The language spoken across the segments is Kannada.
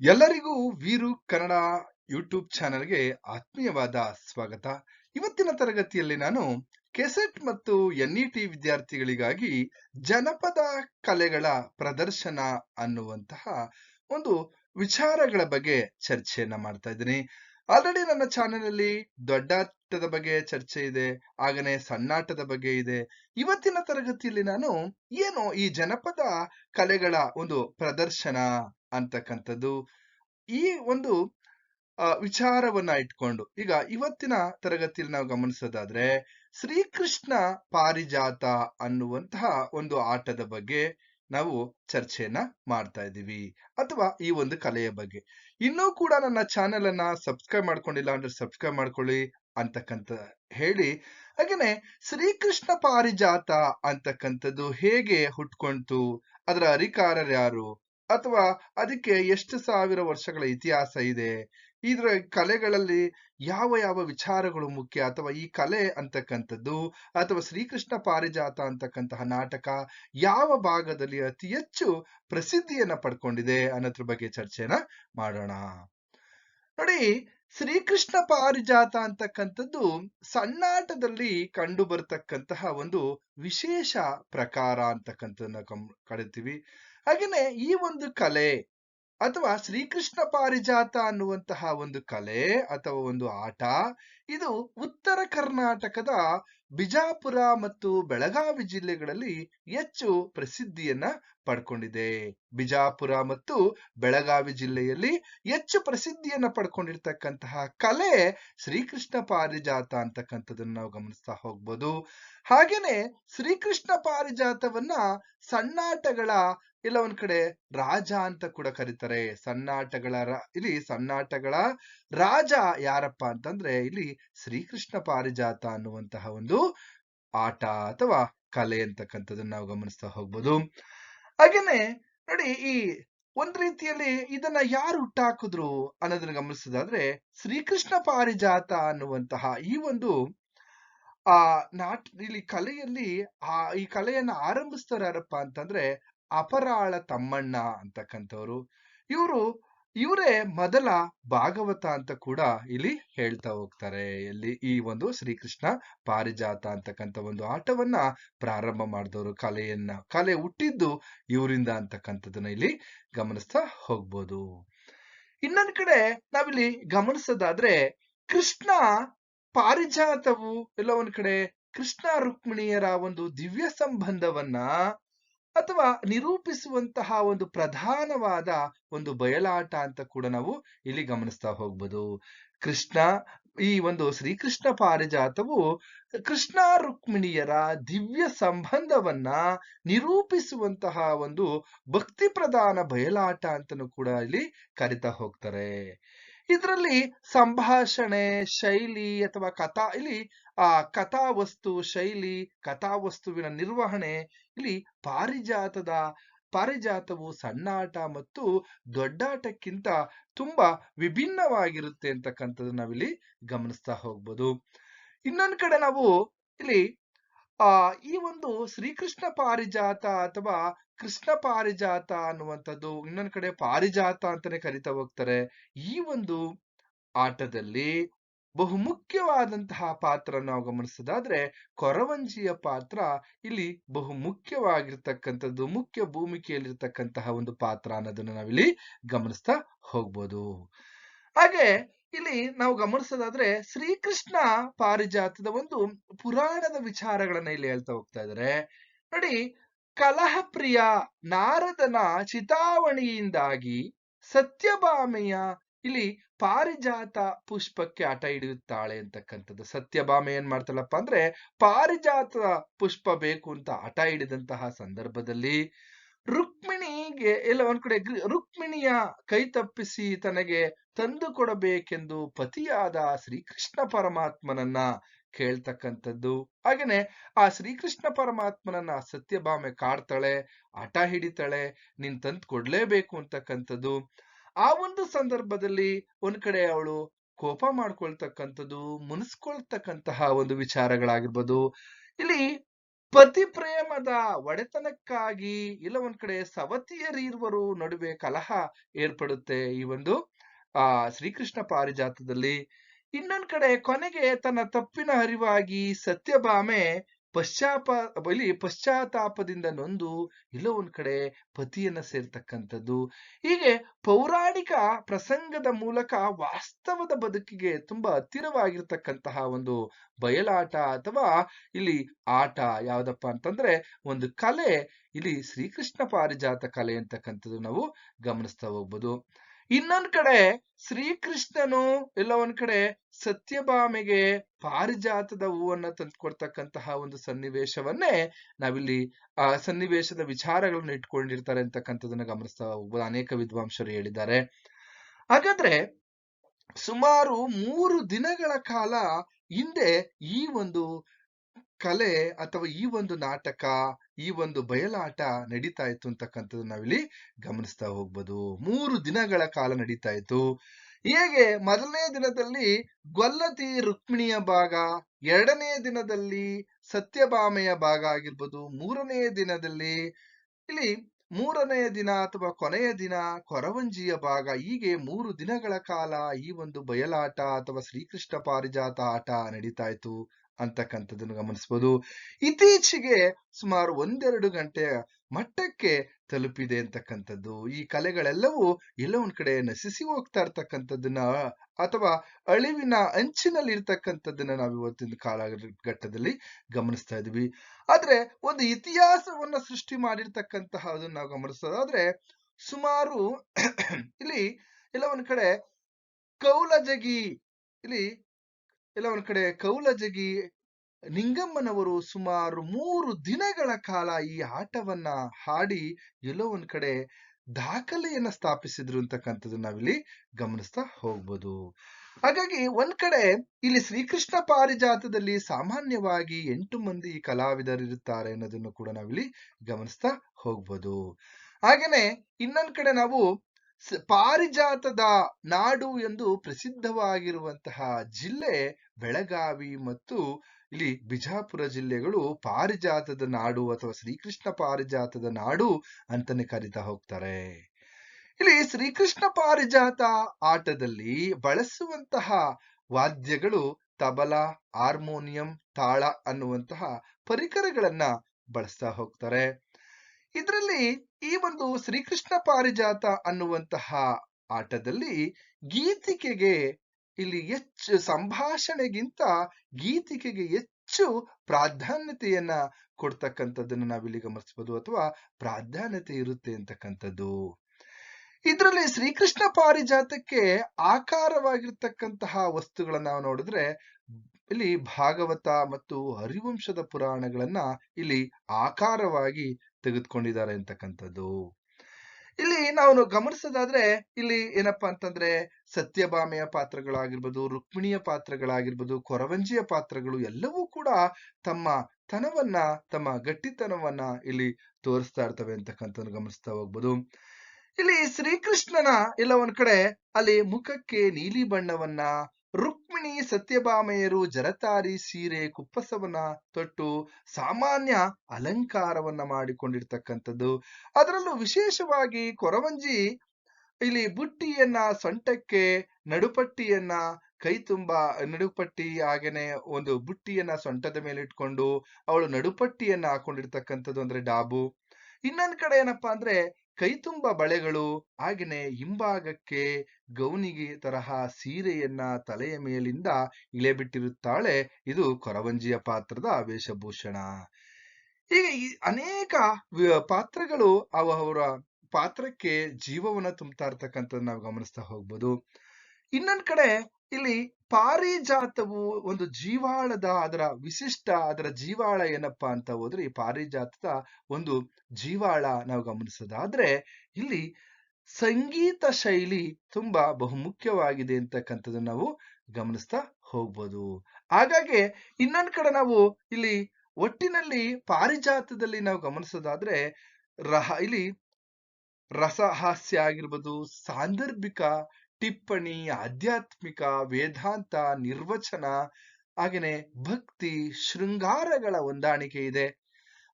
ಎಲ್ಲರಿಗೂ ವೀರು ಕನ್ನಡ ಯೂಟ್ಯೂಬ್ ಚಾನೆಲ್ಗೆ ಆತ್ಮೀಯವಾದ ಸ್ವಾಗತ. ಇವತ್ತಿನ ತರಗತಿಯಲ್ಲಿ ನಾನು ಕೆಸೆಟ್ ಮತ್ತು ಎನ್ಇಟಿ ವಿದ್ಯಾರ್ಥಿಗಳಿಗಾಗಿ ಜನಪದ ಕಲೆಗಳ ಪ್ರದರ್ಶನ ಅನ್ನುವಂತಹ ಒಂದು ವಿಚಾರಗಳ ಬಗ್ಗೆ ಚರ್ಚೆಯನ್ನ ಮಾಡ್ತಾ ಇದ್ದೀನಿ. ಆಲ್ರೆಡಿ ನನ್ನ ಚಾನೆಲ್ ಅಲ್ಲಿ ದೊಡ್ಡಾಟದ ಬಗ್ಗೆ ಚರ್ಚೆ ಇದೆ ಹಾಗೆ ಸಣ್ಣಾಟದ ಬಗ್ಗೆ ಇದೆ. ಇವತ್ತಿನ ತರಗತಿಯಲ್ಲಿ ನಾನು ಏನು ಈ ಜನಪದ ಕಲೆಗಳ ಒಂದು ಪ್ರದರ್ಶನ ಅಂತಕ್ಕಂಥದ್ದು. ಈ ಒಂದು ವಿಚಾರವನ್ನ ಇಟ್ಕೊಂಡು, ಈಗ ಇವತ್ತಿನ ತರಗತಿಯಲ್ಲಿ ನಾವು ಗಮನಿಸೋದಾದ್ರೆ, ಶ್ರೀಕೃಷ್ಣ ಪಾರಿಜಾತ ಅನ್ನುವಂತಹ ಒಂದು ಆಟದ ಬಗ್ಗೆ ನಾವು ಚರ್ಚೆಯನ್ನ ಮಾಡ್ತಾ ಇದ್ದೀವಿ, ಅಥವಾ ಈ ಒಂದು ಕಲೆಯ ಬಗ್ಗೆ. ಇನ್ನೂ ಕೂಡ ನನ್ನ ಚಾನೆಲ್ ಅನ್ನ ಸಬ್ಸ್ಕ್ರೈಬ್ ಮಾಡ್ಕೊಂಡಿಲ್ಲ ಅಂದ್ರೆ ಸಬ್ಸ್ಕ್ರೈಬ್ ಮಾಡ್ಕೊಳ್ಳಿ ಅಂತಕ್ಕಂಥ ಹೇಳಿ, ಹಾಗೇನೆ ಶ್ರೀಕೃಷ್ಣ ಪಾರಿಜಾತ ಅಂತಕ್ಕಂಥದ್ದು ಹೇಗೆ ಹುಟ್ಕೊಂತು, ಅದರ ಅರಿಕಾರರು ಯಾರು? ಅಥವಾ ಅದಕ್ಕೆ ಎಷ್ಟು ಸಾವಿರ ವರ್ಷಗಳ ಇತಿಹಾಸ ಇದೆ? ಇದರ ಕಲೆಗಳಲ್ಲಿ ಯಾವ ಯಾವ ವಿಚಾರಗಳು ಮುಖ್ಯ? ಅಥವಾ ಈ ಕಲೆ ಅಂತಕ್ಕಂಥದ್ದು, ಅಥವಾ ಶ್ರೀಕೃಷ್ಣ ಪಾರಿಜಾತ ಅಂತಕ್ಕಂತಹ ನಾಟಕ ಯಾವ ಭಾಗದಲ್ಲಿ ಅತಿ ಹೆಚ್ಚು ಪ್ರಸಿದ್ಧಿಯನ್ನ ಪಡ್ಕೊಂಡಿದೆ ಅನ್ನೋದ್ರ ಬಗ್ಗೆ ಚರ್ಚೆನ ಮಾಡೋಣ. ನೋಡಿ, ಶ್ರೀಕೃಷ್ಣ ಪಾರಿಜಾತ ಅಂತಕ್ಕಂಥದ್ದು ಸಣ್ಣಾಟದಲ್ಲಿ ಕಂಡು ಬರತಕ್ಕಂತಹ ಒಂದು ವಿಶೇಷ ಪ್ರಕಾರ ಅಂತಕ್ಕಂಥದ್ದನ್ನ ಕಮ್ ಕರಿತೀವಿ. ಹಾಗೇನೆ ಈ ಒಂದು ಕಲೆ ಅಥವಾ ಶ್ರೀಕೃಷ್ಣ ಪಾರಿಜಾತ ಅನ್ನುವಂತಹ ಒಂದು ಕಲೆ ಅಥವಾ ಒಂದು ಆಟ, ಇದು ಉತ್ತರ ಕರ್ನಾಟಕದ ಬಿಜಾಪುರ ಮತ್ತು ಬೆಳಗಾವಿ ಜಿಲ್ಲೆಗಳಲ್ಲಿ ಹೆಚ್ಚು ಪ್ರಸಿದ್ಧಿಯನ್ನ ಪಡ್ಕೊಂಡಿದೆ. ಬಿಜಾಪುರ ಮತ್ತು ಬೆಳಗಾವಿ ಜಿಲ್ಲೆಯಲ್ಲಿ ಹೆಚ್ಚು ಪ್ರಸಿದ್ಧಿಯನ್ನ ಪಡ್ಕೊಂಡಿರ್ತಕ್ಕಂತಹ ಕಲೆ ಶ್ರೀಕೃಷ್ಣ ಪಾರಿಜಾತ ಅಂತಕ್ಕಂಥದ್ದನ್ನ ನಾವು ಗಮನಿಸ್ತಾ ಹೋಗ್ಬೋದು. ಹಾಗೇನೆ ಶ್ರೀಕೃಷ್ಣ ಪಾರಿಜಾತವನ್ನ ಸಣ್ಣಾಟಗಳ ಇಲ್ಲ ಒಂದ್ ಕಡೆ ರಾಜ ಅಂತ ಕೂಡ ಕರೀತಾರೆ. ಸಣ್ಣಾಟಗಳ ರ- ಇಲ್ಲಿ ಸಣ್ಣಾಟಗಳ ರಾಜ ಯಾರಪ್ಪ ಅಂತಂದ್ರೆ ಇಲ್ಲಿ ಶ್ರೀಕೃಷ್ಣ ಪಾರಿಜಾತ ಅನ್ನುವಂತಹ ಒಂದು ಆಟ ಅಥವಾ ಕಲೆ ಅಂತಕ್ಕಂಥದ್ದನ್ನ ನಾವು ಗಮನಿಸ್ತಾ ಹೋಗ್ಬೋದು. ಹಾಗೇನೆ ನೋಡಿ ಈ ಒಂದ್ ರೀತಿಯಲ್ಲಿ ಇದನ್ನ ಯಾರು ಹುಟ್ಟಾಕಿದ್ರು ಅನ್ನೋದನ್ನ ಗಮನಿಸೋದಾದ್ರೆ ಶ್ರೀಕೃಷ್ಣ ಪಾರಿಜಾತ ಅನ್ನುವಂತಹ ಈ ಒಂದು, ಆ ನಾಟ್, ಇಲ್ಲಿ ಕಲೆಯಲ್ಲಿ ಆ, ಈ ಕಲೆಯನ್ನ ಆರಂಭಿಸ್ತಾರ ಯಾರಪ್ಪ ಅಂತಂದ್ರೆ ಅಪರಾಳ ತಮ್ಮಣ್ಣ ಅಂತಕ್ಕಂಥವ್ರು, ಇವರು ಇವರೇ ಮೊದಲ ಭಾಗವತ ಅಂತ ಕೂಡ ಇಲ್ಲಿ ಹೇಳ್ತಾ ಹೋಗ್ತಾರೆ. ಇಲ್ಲಿ ಈ ಒಂದು ಶ್ರೀಕೃಷ್ಣ ಪಾರಿಜಾತ ಅಂತಕ್ಕಂಥ ಒಂದು ಆಟವನ್ನ ಪ್ರಾರಂಭ ಮಾಡಿದವರು, ಕಲೆಯನ್ನ, ಕಲೆ ಹುಟ್ಟಿದ್ದು ಇವರಿಂದ ಅಂತಕ್ಕಂಥದ್ದನ್ನ ಇಲ್ಲಿ ಗಮನಿಸ್ತಾ ಹೋಗ್ಬೋದು. ಇನ್ನೊಂದ್ ಕಡೆ ನಾವಿಲ್ಲಿ ಗಮನಿಸೋದಾದ್ರೆ, ಕೃಷ್ಣ ಪಾರಿಜಾತವು ಎಲ್ಲ ಒಂದ್ ಕಡೆ ಕೃಷ್ಣ ರುಕ್ಮಿಣಿಯರ ಒಂದು ದಿವ್ಯ ಸಂಬಂಧವನ್ನ ಅಥವಾ ನಿರೂಪಿಸುವಂತಹ ಒಂದು ಪ್ರಧಾನವಾದ ಒಂದು ಬಯಲಾಟ ಅಂತ ಕೂಡ ನಾವು ಇಲ್ಲಿ ಗಮನಿಸ್ತಾ ಹೋಗ್ಬೋದು. ಕೃಷ್ಣ, ಈ ಒಂದು ಶ್ರೀಕೃಷ್ಣ ಪಾರಿಜಾತವು ಕೃಷ್ಣ ರುಕ್ಮಿಣಿಯರ ದಿವ್ಯ ಸಂಬಂಧವನ್ನ ನಿರೂಪಿಸುವಂತಹ ಒಂದು ಭಕ್ತಿ ಪ್ರಧಾನ ಬಯಲಾಟ ಅಂತನೂ ಕೂಡ ಇಲ್ಲಿ ಕರಿತಾ ಹೋಗ್ತಾರೆ. ಇದರಲ್ಲಿ ಸಂಭಾಷಣೆ, ಶೈಲಿ ಅಥವಾ ಕಥಾ, ಇಲ್ಲಿ, ಆ ಕಥಾವಸ್ತು ಶೈಲಿ, ಕಥಾವಸ್ತುವಿನ ನಿರ್ವಹಣೆ, ಇಲ್ಲಿ ಪಾರಿಜಾತದ, ಪಾರಿಜಾತವು ಸಣ್ಣಾಟ ಮತ್ತು ದೊಡ್ಡಾಟಕ್ಕಿಂತ ತುಂಬಾ ವಿಭಿನ್ನವಾಗಿರುತ್ತೆ ಅಂತಕ್ಕಂಥದ್ದು ನಾವಿಲ್ಲಿ ಗಮನಿಸ್ತಾ ಹೋಗ್ಬೋದು. ಇನ್ನೊಂದ್ ಕಡೆ ನಾವು ಇಲ್ಲಿ ಆ, ಈ ಒಂದು ಶ್ರೀಕೃಷ್ಣ ಪಾರಿಜಾತ ಅಥವಾ ಕೃಷ್ಣ ಪಾರಿಜಾತ ಅನ್ನುವಂಥದ್ದು ಇನ್ನೊಂದು ಕಡೆ ಪಾರಿಜಾತ ಅಂತಾನೆ ಕರಿತಾ ಹೋಗ್ತಾರೆ. ಈ ಒಂದು ಆಟದಲ್ಲಿ ಬಹುಮುಖ್ಯವಾದಂತಹ ಪಾತ್ರ ನಾವು ಗಮನಿಸೋದಾದ್ರೆ ಕೊರವಂಜಿಯ ಪಾತ್ರ ಇಲ್ಲಿ ಬಹು ಮುಖ್ಯವಾಗಿರ್ತಕ್ಕಂಥದ್ದು ಮುಖ್ಯ ಭೂಮಿಕೆಯಲ್ಲಿರ್ತಕ್ಕಂತಹ ಒಂದು ಪಾತ್ರ ಅನ್ನೋದನ್ನ ನಾವಿಲ್ಲಿ ಗಮನಿಸ್ತಾ ಹೋಗ್ಬೋದು. ಹಾಗೆ ಇಲ್ಲಿ ನಾವು ಗಮನಿಸೋದಾದ್ರೆ ಶ್ರೀಕೃಷ್ಣ ಪಾರಿಜಾತದ ಒಂದು ಪುರಾಣದ ವಿಚಾರಗಳನ್ನ ಇಲ್ಲಿ ಹೇಳ್ತಾ ಹೋಗ್ತಾ ಇದಾರೆ. ನೋಡಿ, ಕಲಹಪ್ರಿಯ ನಾರದನ ಚಿತಾವಣಿಯಿಂದಾಗಿ ಸತ್ಯಭಾಮೆಯ ಇಲ್ಲಿ ಪಾರಿಜಾತ ಪುಷ್ಪಕ್ಕೆ ಆಟ ಹಿಡಿಯುತ್ತಾಳೆ ಅಂತಕ್ಕಂಥದ್ದು. ಸತ್ಯಭಾಮೆ ಏನ್ ಮಾಡ್ತಾಳಪ್ಪ ಅಂದ್ರೆ ಪಾರಿಜಾತ ಪುಷ್ಪ ಬೇಕು ಅಂತ ಆಟ ಹಿಡಿದಂತಹ ಸಂದರ್ಭದಲ್ಲಿ ರುಕ್ಮಿಣಿಗೆ, ಎಲ್ಲ ಒಂದ್ ಕಡೆ ರುಕ್ಮಿಣಿಯ ಕೈ ತಪ್ಪಿಸಿ ತನಗೆ ತಂದು ಕೊಡಬೇಕೆಂದು ಪತಿಯಾದ ಶ್ರೀಕೃಷ್ಣ ಪರಮಾತ್ಮನನ್ನ ಕೇಳ್ತಕ್ಕಂಥದ್ದು. ಹಾಗೇನೆ ಆ ಶ್ರೀಕೃಷ್ಣ ಪರಮಾತ್ಮನನ್ನ ಸತ್ಯಭಾಮೆ ಕಾಡ್ತಾಳೆ, ಹಠ ಹಿಡಿತಾಳೆ, ನಿನ್ ತಂದು ಕೊಡ್ಲೇಬೇಕು ಅಂತಕ್ಕಂಥದ್ದು. ಆ ಒಂದು ಸಂದರ್ಭದಲ್ಲಿ ಒಂದ್ ಕಡೆ ಅವಳು ಕೋಪ ಮಾಡ್ಕೊಳ್ತಕ್ಕಂಥದ್ದು, ಮುನಿಸ್ಕೊಳ್ತಕ್ಕಂತಹ ಒಂದು ವಿಚಾರಗಳಾಗಿರ್ಬೋದು. ಇಲ್ಲಿ ಪತಿ ಪ್ರೇಮದ ಒಡೆತನಕ್ಕಾಗಿ ಇಲ್ಲ ಒಂದ್ ಕಡೆ ಸವತಿಯರಿರುವರು ನಡುವೆ ಕಲಹ ಏರ್ಪಡುತ್ತೆ. ಈ ಒಂದು, ಆ, ಶ್ರೀಕೃಷ್ಣ ಪಾರಿಜಾತದಲ್ಲಿ. ಇನ್ನೊಂದ್ ಕಡೆ ಕೊನೆಗೆ ತನ್ನ ತಪ್ಪಿನ ಅರಿವಾಗಿ ಸತ್ಯಭಾಮೆ ಪಶ್ಚಾಪ ಇಲ್ಲಿ ಪಶ್ಚಾತ್ತಾಪದಿಂದ ನೊಂದು ಎಲ್ಲೋ ಒಂದ್ ಕಡೆ ಪತಿಯನ್ನ ಸೇರ್ತಕ್ಕಂಥದ್ದು. ಹೀಗೆ ಪೌರಾಣಿಕ ಪ್ರಸಂಗದ ಮೂಲಕ ವಾಸ್ತವದ ಬದುಕಿಗೆ ತುಂಬಾ ಹತ್ತಿರವಾಗಿರ್ತಕ್ಕಂತಹ ಒಂದು ಬಯಲಾಟ ಅಥವಾ ಇಲ್ಲಿ ಆಟ ಯಾವ್ದಪ್ಪ ಅಂತಂದ್ರೆ ಒಂದು ಕಲೆ. ಇಲ್ಲಿ ಶ್ರೀಕೃಷ್ಣ ಪಾರಿಜಾತ ಕಲೆ ಅಂತಕ್ಕಂಥದ್ದು ನಾವು ಗಮನಿಸ್ತಾ ಹೋಗ್ಬೋದು. ಇನ್ನೊಂದ್ ಕಡೆ ಶ್ರೀಕೃಷ್ಣನು ಎಲ್ಲ ಒಂದ್ ಕಡೆ ಸತ್ಯಭಾಮೆಗೆ ಪಾರಿಜಾತದ ಹೂವನ್ನ ತಂದ್ಕೊಡ್ತಕ್ಕಂತಹ ಒಂದು ಸನ್ನಿವೇಶವನ್ನೇ ನಾವಿಲ್ಲಿ, ಆ, ಸನ್ನಿವೇಶದ ವಿಚಾರಗಳನ್ನು ಇಟ್ಕೊಂಡಿರ್ತಾರೆ ಅಂತಕ್ಕಂಥದನ್ನ ಗಮನಿಸ್ತಾ ಅನೇಕ ವಿದ್ವಾಂಸರು ಹೇಳಿದ್ದಾರೆ. ಹಾಗಾದ್ರೆ ಸುಮಾರು ಮೂರು ದಿನಗಳ ಕಾಲ ಹಿಂದೆ ಈ ಒಂದು ಕಲೆ ಅಥವಾ ಈ ಒಂದು ನಾಟಕ ಈ ಒಂದು ಬಯಲಾಟ ನಡೀತಾ ಇತ್ತು ಅಂತಕ್ಕಂಥದ್ದು ನಾವಿಲ್ಲಿ ಗಮನಿಸ್ತಾ ಹೋಗ್ಬೋದು. ಮೂರು ದಿನಗಳ ಕಾಲ ನಡೀತಾ ಇತ್ತು. ಹೇಗೆ ಮೊದಲನೇ ದಿನದಲ್ಲಿ ಗೊಲ್ಲತಿ ರುಕ್ಮಿಣಿಯ ಭಾಗ, ಎರಡನೇ ದಿನದಲ್ಲಿ ಸತ್ಯಭಾಮೆಯ ಭಾಗ ಆಗಿರ್ಬೋದು, ಮೂರನೇ ದಿನದಲ್ಲಿ ಇಲ್ಲಿ ಮೂರನೆಯ ದಿನ ಅಥವಾ ಕೊನೆಯ ದಿನ ಕೊರವಂಜಿಯ ಭಾಗ. ಹೀಗೆ ಮೂರು ದಿನಗಳ ಕಾಲ ಈ ಒಂದು ಬಯಲಾಟ ಅಥವಾ ಶ್ರೀಕೃಷ್ಣ ಪಾರಿಜಾತ ಆಟ ನಡೀತಾ ಇತ್ತು. ಅಂತಕ್ಕಂಥದ್ದನ್ನು ಗಮನಿಸಬಹುದು. ಇತ್ತೀಚೆಗೆ ಸುಮಾರು ಒಂದೆರಡು ಗಂಟೆಯ ಮಟ್ಟಕ್ಕೆ ತಲುಪಿದೆ ಅಂತಕ್ಕಂಥದ್ದು. ಈ ಕಲೆಗಳೆಲ್ಲವೂ ಎಲ್ಲ ಒಂದ್ ಕಡೆ ನಶಿಸಿ ಹೋಗ್ತಾ ಇರ್ತಕ್ಕಂಥದ್ದನ್ನ, ಅಥವಾ ಅಳಿವಿನ ಅಂಚಿನಲ್ಲಿ ಇರ್ತಕ್ಕಂಥದ್ದನ್ನ ನಾವು ಇವತ್ತಿನ ಕಾಲಘಟ್ಟದಲ್ಲಿ ಗಮನಿಸ್ತಾ ಇದೀವಿ. ಆದ್ರೆ ಒಂದು ಇತಿಹಾಸವನ್ನ ಸೃಷ್ಟಿ ಮಾಡಿರ್ತಕ್ಕಂತಹ ಅದನ್ನ ನಾವು ಗಮನಿಸೋದಾದ್ರೆ, ಸುಮಾರು ಇಲ್ಲಿ ಎಲ್ಲ ಒಂದ್ ಕಡೆ ಕೌಲಜಗಿ, ಇಲ್ಲಿ ಎಲ್ಲ ಕಡೆ ಕೌಲಜಗಿ ನಿಂಗಮ್ಮನವರು ಸುಮಾರು ಮೂರು ದಿನಗಳ ಕಾಲ ಈ ಆಟವನ್ನ ಹಾಡಿ ಎಲ್ಲೋ ಒಂದ್ ಕಡೆ ದಾಖಲೆಯನ್ನ ಸ್ಥಾಪಿಸಿದ್ರು ಅಂತಕ್ಕಂಥದ್ದು ನಾವಿಲ್ಲಿ ಗಮನಿಸ್ತಾ ಹೋಗ್ಬೋದು. ಹಾಗಾಗಿ ಒಂದ್ ಕಡೆ ಇಲ್ಲಿ ಶ್ರೀಕೃಷ್ಣ ಪಾರಿಜಾತದಲ್ಲಿ ಸಾಮಾನ್ಯವಾಗಿ ಎಂಟು ಮಂದಿ ಕಲಾವಿದರಿರುತ್ತಾರೆ ಅನ್ನೋದನ್ನು ಕೂಡ ನಾವಿಲ್ಲಿ ಗಮನಿಸ್ತಾ ಹೋಗ್ಬೋದು. ಹಾಗೇನೆ ಇನ್ನೊಂದ್ ಕಡೆ ನಾವು ಪಾರಿಜಾತದ ನಾಡು ಎಂದು ಪ್ರಸಿದ್ಧವಾಗಿರುವಂತಹ ಜಿಲ್ಲೆ ಬೆಳಗಾವಿ ಮತ್ತು ಇಲ್ಲಿ ಬಿಜಾಪುರ ಜಿಲ್ಲೆಗಳು ಪಾರಿಜಾತದ ನಾಡು ಅಥವಾ ಶ್ರೀಕೃಷ್ಣ ಪಾರಿಜಾತದ ನಾಡು ಅಂತಾನೆ ಕರಿತಾ ಹೋಗ್ತಾರೆ. ಇಲ್ಲಿ ಶ್ರೀಕೃಷ್ಣ ಪಾರಿಜಾತ ಆಟದಲ್ಲಿ ಬಳಸುವಂತಹ ವಾದ್ಯಗಳು ತಬಲ, ಹಾರ್ಮೋನಿಯಂ, ತಾಳ ಅನ್ನುವಂತಹ ಪರಿಕರಗಳನ್ನ ಬಳಸ್ತಾ ಹೋಗ್ತಾರೆ. ಇದರಲ್ಲಿ ಈ ಒಂದು ಶ್ರೀಕೃಷ್ಣ ಪಾರಿಜಾತ ಅನ್ನುವಂತಹ ಆಟದಲ್ಲಿ ಗೀತಿಕೆಗೆ ಇಲ್ಲಿ ಹೆಚ್ಚು ಸಂಭಾಷಣೆಗಿಂತ ಗೀತಿಕೆಗೆ ಹೆಚ್ಚು ಪ್ರಾಧಾನ್ಯತೆಯನ್ನ ಕೊಡ್ತಕ್ಕಂಥದ್ದನ್ನ ನಾವಿಲ್ಲಿ ಗಮನಿಸಬಹುದು ಅಥವಾ ಪ್ರಾಧಾನ್ಯತೆ ಇರುತ್ತೆ ಅಂತಕ್ಕಂಥದ್ದು. ಇದರಲ್ಲಿ ಶ್ರೀಕೃಷ್ಣ ಪಾರಿಜಾತಕ್ಕೆ ಆಕಾರವಾಗಿರ್ತಕ್ಕಂತಹ ವಸ್ತುಗಳನ್ನ ನಾವು ನೋಡಿದ್ರೆ ಇಲ್ಲಿ ಭಾಗವತ ಮತ್ತು ಹರಿವಂಶದ ಪುರಾಣಗಳನ್ನ ಇಲ್ಲಿ ಆಕಾರವಾಗಿ ತೆಗೆದುಕೊಂಡಿದ್ದಾರೆ ಅಂತಕ್ಕಂಥದ್ದು. ಇಲ್ಲಿ ನಾವು ಗಮನಿಸೋದಾದ್ರೆ, ಇಲ್ಲಿ ಏನಪ್ಪಾ ಅಂತಂದ್ರೆ, ಸತ್ಯಭಾಮೆಯ ಪಾತ್ರಗಳಾಗಿರ್ಬೋದು, ರುಕ್ಮಿಣಿಯ ಪಾತ್ರಗಳಾಗಿರ್ಬೋದು, ಕೊರವಂಜಿಯ ಪಾತ್ರಗಳು ಎಲ್ಲವೂ ಕೂಡ ತಮ್ಮ ತನವನ್ನ, ತಮ್ಮ ಗಟ್ಟಿತನವನ್ನ ಇಲ್ಲಿ ತೋರಿಸ್ತಾ ಇರ್ತವೆ ಅಂತಕ್ಕಂಥದ್ದು ಗಮನಿಸ್ತಾ ಹೋಗ್ಬೋದು. ಇಲ್ಲಿ ಶ್ರೀಕೃಷ್ಣನ ಎಲ್ಲ ಒಂದ್ ಕಡೆ ಅಲ್ಲಿ ಮುಖಕ್ಕೆ ನೀಲಿ ಬಣ್ಣವನ್ನ ಸತ್ಯಭಾಮೆಯರು ಜರತಾರಿ ಸೀರೆ ಕುಪ್ಪಸವನ್ನ ತೊಟ್ಟು ಸಾಮಾನ್ಯ ಅಲಂಕಾರವನ್ನ ಮಾಡಿಕೊಂಡಿರ್ತಕ್ಕಂಥದ್ದು. ಅದರಲ್ಲೂ ವಿಶೇಷವಾಗಿ ಕೊರವಂಜಿ ಇಲ್ಲಿ ಬುಟ್ಟಿಯನ್ನ, ಸೊಂಟಕ್ಕೆ, ನಡುಪಟ್ಟಿಯನ್ನ ಕೈ ತುಂಬಾ ನಡುಪಟ್ಟಿ ಹಾಗೇನೆ ಒಂದು ಬುಟ್ಟಿಯನ್ನ ಸೊಂಟದ ಮೇಲೆ ಇಟ್ಕೊಂಡು ಅವಳು ನಡುಪಟ್ಟಿಯನ್ನ ಹಾಕೊಂಡಿರ್ತಕ್ಕಂಥದ್ದು ಅಂದ್ರೆ ಡಾಬು. ಇನ್ನೊಂದ್ ಕಡೆ ಏನಪ್ಪಾ ಅಂದ್ರೆ ಕೈ ತುಂಬ ಬಳೆಗಳು, ಹಾಗೇನೆ ಹಿಂಭಾಗಕ್ಕೆ ಗೌನಿಗೆ ತರಹ ಸೀರೆಯನ್ನ ತಲೆಯ ಮೇಲಿಂದ ಇಳೆಬಿಟ್ಟಿರುತ್ತಾಳೆ ಇದು ಕೊರವಂಜಿಯ ಪಾತ್ರದ ವೇಷಭೂಷಣ. ಹೀಗೆ ಈ ಅನೇಕ ಪಾತ್ರಗಳು ಅವರ ಪಾತ್ರಕ್ಕೆ ಜೀವವನ್ನ ತುಂಬ್ತಾ ಇರ್ತಕ್ಕಂಥದ್ದು ನಾವು ಗಮನಿಸ್ತಾ ಹೋಗ್ಬೋದು. ಇನ್ನೊಂದ್ ಕಡೆ ಇಲ್ಲಿ ಪಾರಿಜಾತವು ಒಂದು ಜೀವಾಳದ ಅದರ ವಿಶಿಷ್ಟ ಅದರ ಜೀವಾಳ ಏನಪ್ಪಾ ಅಂತ ಹೋದ್ರೆ ಈ ಪಾರಿಜಾತದ ಒಂದು ಜೀವಾಳ ನಾವು ಗಮನಿಸೋದಾದ್ರೆ ಇಲ್ಲಿ ಸಂಗೀತ ಶೈಲಿ ತುಂಬಾ ಬಹುಮುಖ್ಯವಾಗಿದೆ ಅಂತಕ್ಕಂಥದ್ದು ನಾವು ಗಮನಿಸ್ತಾ ಹೋಗ್ಬೋದು. ಹಾಗಾಗಿ ಇನ್ನೊಂದ್ ಕಡೆ ನಾವು ಇಲ್ಲಿ ಒಟ್ಟಿನಲ್ಲಿ ಪಾರಿಜಾತದಲ್ಲಿ ನಾವು ಗಮನಿಸೋದಾದ್ರೆ ರಹ, ಇಲ್ಲಿ ರಸಹಾಸ್ಯ ಆಗಿರ್ಬೋದು, ಸಾಂದರ್ಭಿಕ ಟಿಪ್ಪಣಿ, ಆಧ್ಯಾತ್ಮಿಕ, ವೇದಾಂತ, ನಿರ್ವಚನ, ಹಾಗೇನೆ ಭಕ್ತಿ, ಶೃಂಗಾರಗಳ ಹೊಂದಾಣಿಕೆ ಇದೆ.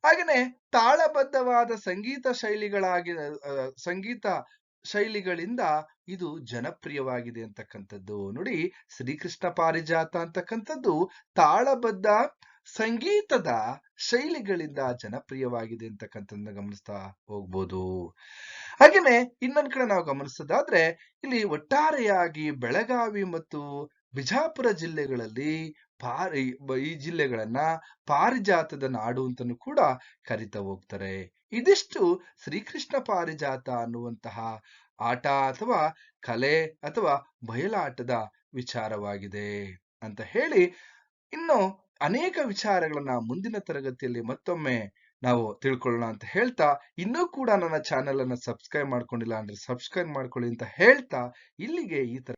ಹಾಗೇನೆ ತಾಳಬದ್ಧವಾದ ಸಂಗೀತ ಶೈಲಿಗಳಾಗಿ ಸಂಗೀತ ಶೈಲಿಗಳಿಂದ ಇದು ಜನಪ್ರಿಯವಾಗಿದೆ ಅಂತಕ್ಕಂಥದ್ದು. ನೋಡಿ, ಶ್ರೀಕೃಷ್ಣ ಪಾರಿಜಾತ ಅಂತಕ್ಕಂಥದ್ದು ತಾಳಬದ್ಧ ಸಂಗೀತದ ಶೈಲಿಗಳಿಂದ ಜನಪ್ರಿಯವಾಗಿದೆ ಅಂತಕ್ಕಂಥದ್ದನ್ನ ಗಮನಿಸ್ತಾ ಹೋಗ್ಬೋದು. ಹಾಗೇನೆ ಇನ್ನೊಂದ್ ಕಡೆ ನಾವು ಗಮನಿಸೋದಾದ್ರೆ ಇಲ್ಲಿ ಒಟ್ಟಾರೆಯಾಗಿ ಬೆಳಗಾವಿ ಮತ್ತು ಬಿಜಾಪುರ ಜಿಲ್ಲೆಗಳಲ್ಲಿ ಪಾರಿ ಈ ಜಿಲ್ಲೆಗಳನ್ನ ಪಾರಿಜಾತದ ನಾಡು ಅಂತಲೂ ಕೂಡ ಕರಿತಾ ಹೋಗ್ತಾರೆ. ಇದಿಷ್ಟು ಶ್ರೀಕೃಷ್ಣ ಪಾರಿಜಾತ ಅನ್ನುವಂತಹ ಆಟ ಅಥವಾ ಕಲೆ ಅಥವಾ ಬಯಲಾಟದ ವಿಚಾರವಾಗಿದೆ ಅಂತ ಹೇಳಿ ಇನ್ನು ಅನೇಕ ವಿಚಾರಗಳನ್ನ ಮುಂದಿನ ತರಗತಿಯಲ್ಲಿ ಮತ್ತೊಮ್ಮೆ ನಾವು ತಿಳ್ಕೊಳ್ಳೋಣ ಅಂತ ಹೇಳ್ತಾ, ಇನ್ನೂ ಕೂಡ ನನ್ನ ಚಾನೆಲ್ ಅನ್ನು ಸಬ್ಸ್ಕ್ರೈಬ್ ಮಾಡ್ಕೊಂಡಿಲ್ಲ ಅಂದ್ರೆ ಸಬ್ಸ್ಕ್ರೈಬ್ ಮಾಡ್ಕೊಳ್ಳಿ ಅಂತ ಹೇಳ್ತಾ, ಇಲ್ಲಿಗೆ ಈ ತರ.